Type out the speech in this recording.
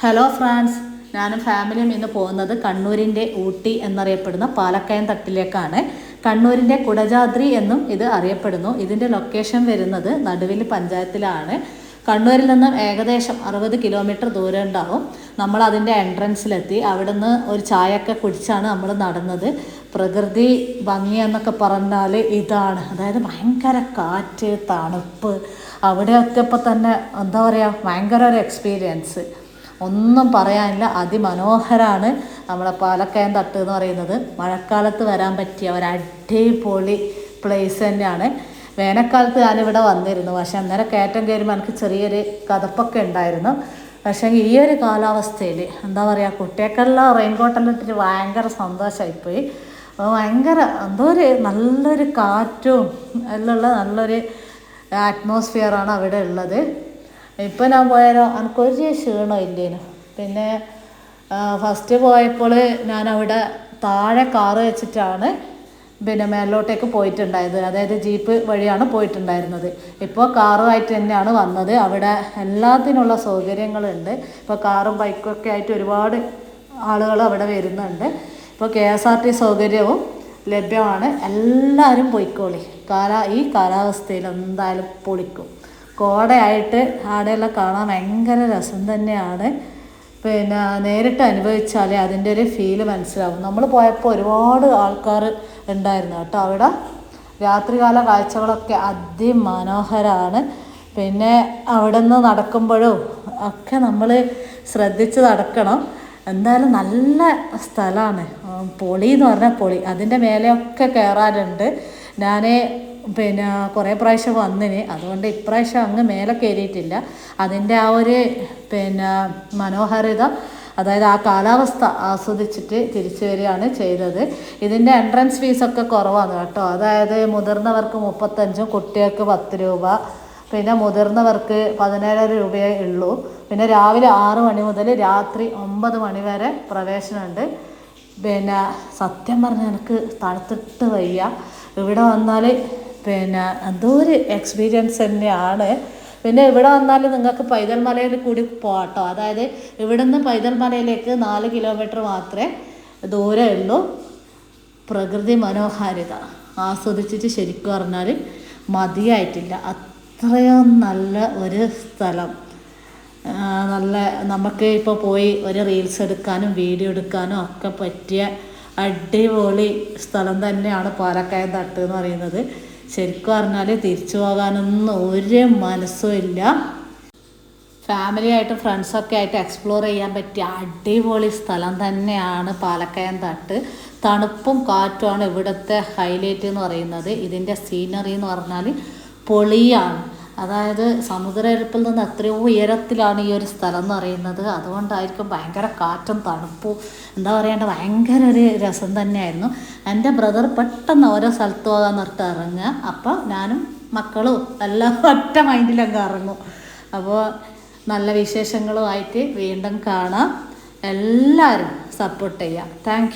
Hello France ഞാനും ഫാമിലിയും ഇന്ന് പോകുന്നത് കണ്ണൂരിന്റെ ഊട്ടി എന്നറിയപ്പെടുന്ന പാലക്കയം തട്ടിലേക്കാണ്. കണ്ണൂരിന്റെ കുടജാദ്രി എന്നും ഇത് അറിയപ്പെടുന്നു. ഇതിന്റെ ലൊക്കേഷൻ വരുന്നത് നടുവിൽ പഞ്ചായത്തിലാണ്. കണ്ണൂരിൽ നിന്നും ഏകദേശം അറുപത് കിലോമീറ്റർ ദൂരം ഉണ്ടാവും. നമ്മൾ അതിന്റെ എൻട്രൻസിലെത്തി നിന്ന് ഒരു ചായയൊക്കെ കുടിച്ചാണ് നമ്മൾ നടന്നത്. പ്രകൃതി ഭംഗി എന്നൊക്കെ പറഞ്ഞാൽ ഇതാണ്. അതായത് ഭയങ്കര കാറ്റ് തണുപ്പ്. അവിടെയൊക്കെ തന്നെ എന്താ പറയുക ഭയങ്കര ഒരു എക്സ്പീരിയൻസ് ഒന്നും പറയാനില്ല. അതിമനോഹരമാണ് നമ്മളെ പാലക്കയം തട്ട് എന്ന് പറയുന്നത്. മഴക്കാലത്ത് വരാൻ പറ്റിയ ഒരു അടിപൊളി പ്ലേസ് തന്നെയാണ്. വേനൽക്കാലത്ത് ഞാനിവിടെ വന്നിരുന്നു. പക്ഷേ അന്നേരം കയറ്റം കയറുമ്പോൾ എനിക്ക് ചെറിയൊരു കതപ്പൊക്കെ ഉണ്ടായിരുന്നു. പക്ഷേ ഈ ഒരു കാലാവസ്ഥയിൽ എന്താ പറയുക കുട്ടികൾക്കെല്ലാം റെയിൻകോട്ടെല്ലാം ഇട്ടിട്ട് ഭയങ്കര സന്തോഷമായിപ്പോയി ഭയങ്കര എന്തോ ഒരു നല്ലൊരു കാറ്റും എല്ലാം നല്ലൊരു അറ്റ്മോസ്ഫിയറാണ് അവിടെ ഉള്ളത്. ഇപ്പം ഞാൻ പോയാലോ? എനിക്കൊരു ക്ഷീണം ഇല്ലേനു. പിന്നെ ഫസ്റ്റ് പോയപ്പോൾ ഞാൻ അവിടെ താഴെ കാറ് വെച്ചിട്ടാണ് പിന്നെ മേലോട്ടേക്ക് പോയിട്ടുണ്ടായത്. അതായത് ജീപ്പ് വഴിയാണ് പോയിട്ടുണ്ടായിരുന്നത്. ഇപ്പോൾ കാറുമായിട്ട് തന്നെയാണ് വന്നത്. അവിടെ എല്ലാത്തിനുള്ള സൗകര്യങ്ങളുണ്ട്. ഇപ്പോൾ കാറും ബൈക്കും ഒക്കെ ആയിട്ട് ഒരുപാട് ആളുകൾ അവിടെ വരുന്നുണ്ട്. ഇപ്പോൾ കെ എസ് ആർ ടി സൗകര്യവും ലഭ്യമാണ്. എല്ലാവരും പോയിക്കോളി. കാലാ ഈ കാലാവസ്ഥയിൽ എന്തായാലും പൊളിക്കും. കോടയായിട്ട് ആടെയെല്ലാം കാണാൻ ഭയങ്കര രസം തന്നെയാണ്. പിന്നെ നേരിട്ട് അനുഭവിച്ചാലേ അതിന്റെ ഒരു ഫീൽ മനസ്സിലാവും. നമ്മൾ പോയപ്പോൾ ഒരുപാട് ആൾക്കാർ ഉണ്ടായിരുന്നു കേട്ടോ അവിടെ. രാത്രികാല കാഴ്ചകളൊക്കെ അതിമനോഹരമാണ് പിന്നെ അവിടെ നിന്ന് നടക്കുമ്പോഴും ഒക്കെ നമ്മൾ ശ്രദ്ധിച്ച് നടക്കണം. എന്തായാലും നല്ല സ്ഥലമാണ്. പൊളി എന്ന് പറഞ്ഞാൽ പൊളി. അതിന്റെ മേലെയൊക്കെ കയറാനുണ്ട്. ഞാൻ പിന്നെ കുറേ പ്രാവശ്യം വന്നിന്. അതുകൊണ്ട് ഇപ്രാവശ്യം അങ്ങ് മേലെ കയറിയിട്ടില്ല. അതിന്റെ ആ ഒരു പിന്നെ മനോഹാരിത അതായത് ആ കാലാവസ്ഥ ആസ്വദിച്ചിട്ട് തിരിച്ചു വരികയാണ് ചെയ്തത്. ഇതിന്റെ എൻട്രൻസ് ഫീസൊക്കെ കുറവാണ് കേട്ടോ. അതായത് മുതിർന്നവർക്ക് മുപ്പത്തഞ്ചും കുട്ടികൾക്ക് പത്ത് രൂപ. പിന്നെ മുതിർന്നവർക്ക് പതിനേഴര രൂപയേ ഉള്ളൂ. പിന്നെ രാവിലെ ആറ് മണി മുതൽ രാത്രി ഒമ്പത് മണി വരെ പ്രവേശനമുണ്ട്. പിന്നെ സത്യം പറഞ്ഞാൽ എനിക്ക് തണുത്തിട്ട് വയ്യ. ഇവിടെ വന്നാൽ പിന്നെ എന്തോ ഒരു എക്സ്പീരിയൻസ് തന്നെയാണ്. പിന്നെ ഇവിടെ വന്നാൽ നിങ്ങൾക്ക് പൈതൽ മലയിൽ കൂടി പോകാട്ടോ അതായത് ഇവിടുന്ന് പൈതൽ മലയിലേക്ക് നാല് കിലോമീറ്റർ മാത്രമേ ദൂരമേ ഉള്ളൂ പ്രകൃതി മനോഹാരിത. ആസ്വദിച്ചിട്ട് ശരിക്കും പറഞ്ഞാൽ മതിയായിട്ടില്ല. അത്രയും നല്ല ഒരു സ്ഥലം. നല്ല നമുക്ക് ഇപ്പോൾ പോയി ഒരു റീൽസ് എടുക്കാനും വീഡിയോ എടുക്കാനും ഒക്കെ പറ്റിയ അടിപൊളി സ്ഥലം തന്നെയാണ് പാലക്കയം തട്ട് എന്ന് പറയുന്നത്. ശരിക്കും പറഞ്ഞാൽ തിരിച്ചു പോകാനൊന്നും ഒരു മനസ്സും ഇല്ല. ഫാമിലി ആയിട്ടും ഫ്രണ്ട്സൊക്കെ ആയിട്ട് എക്സ്പ്ലോർ ചെയ്യാൻ പറ്റിയ അടിപൊളി സ്ഥലം തന്നെയാണ് പാലക്കയം തട്ട്. തണുപ്പും കാറ്റുമാണ് ഇവിടുത്തെ ഹൈലൈറ്റ് എന്ന് പറയുന്നത്. ഇതിന്റെ സീനറി എന്ന് പറഞ്ഞാൽ പൊളിയാണ്. അതായത് സമുദ്രനിരപ്പിൽ നിന്ന് എത്രയോ ഉയരത്തിലാണ് ഈ ഒരു സ്ഥലം എന്ന് പറയുന്നത്. അതുകൊണ്ടായിരിക്കും ഭയങ്കര കാറ്റും തണുപ്പും എന്താ പറയേണ്ട ഭയങ്കര ഒരു രസം തന്നെയായിരുന്നു. എന്റെ ബ്രദർ പെട്ടെന്ന് ഓരോ സ്ഥലത്ത് പോകാൻ നിർത്തി ഇറങ്ങുക. അപ്പോൾ ഞാനും മക്കളും എല്ലാം ഒറ്റ മൈൻഡിലങ്ങ് ഇറങ്ങും. അപ്പോൾ നല്ല വിശേഷങ്ങളുമായിട്ട് വീണ്ടും കാണാം. എല്ലാവരും സപ്പോർട്ട് ചെയ്യുക. താങ്ക്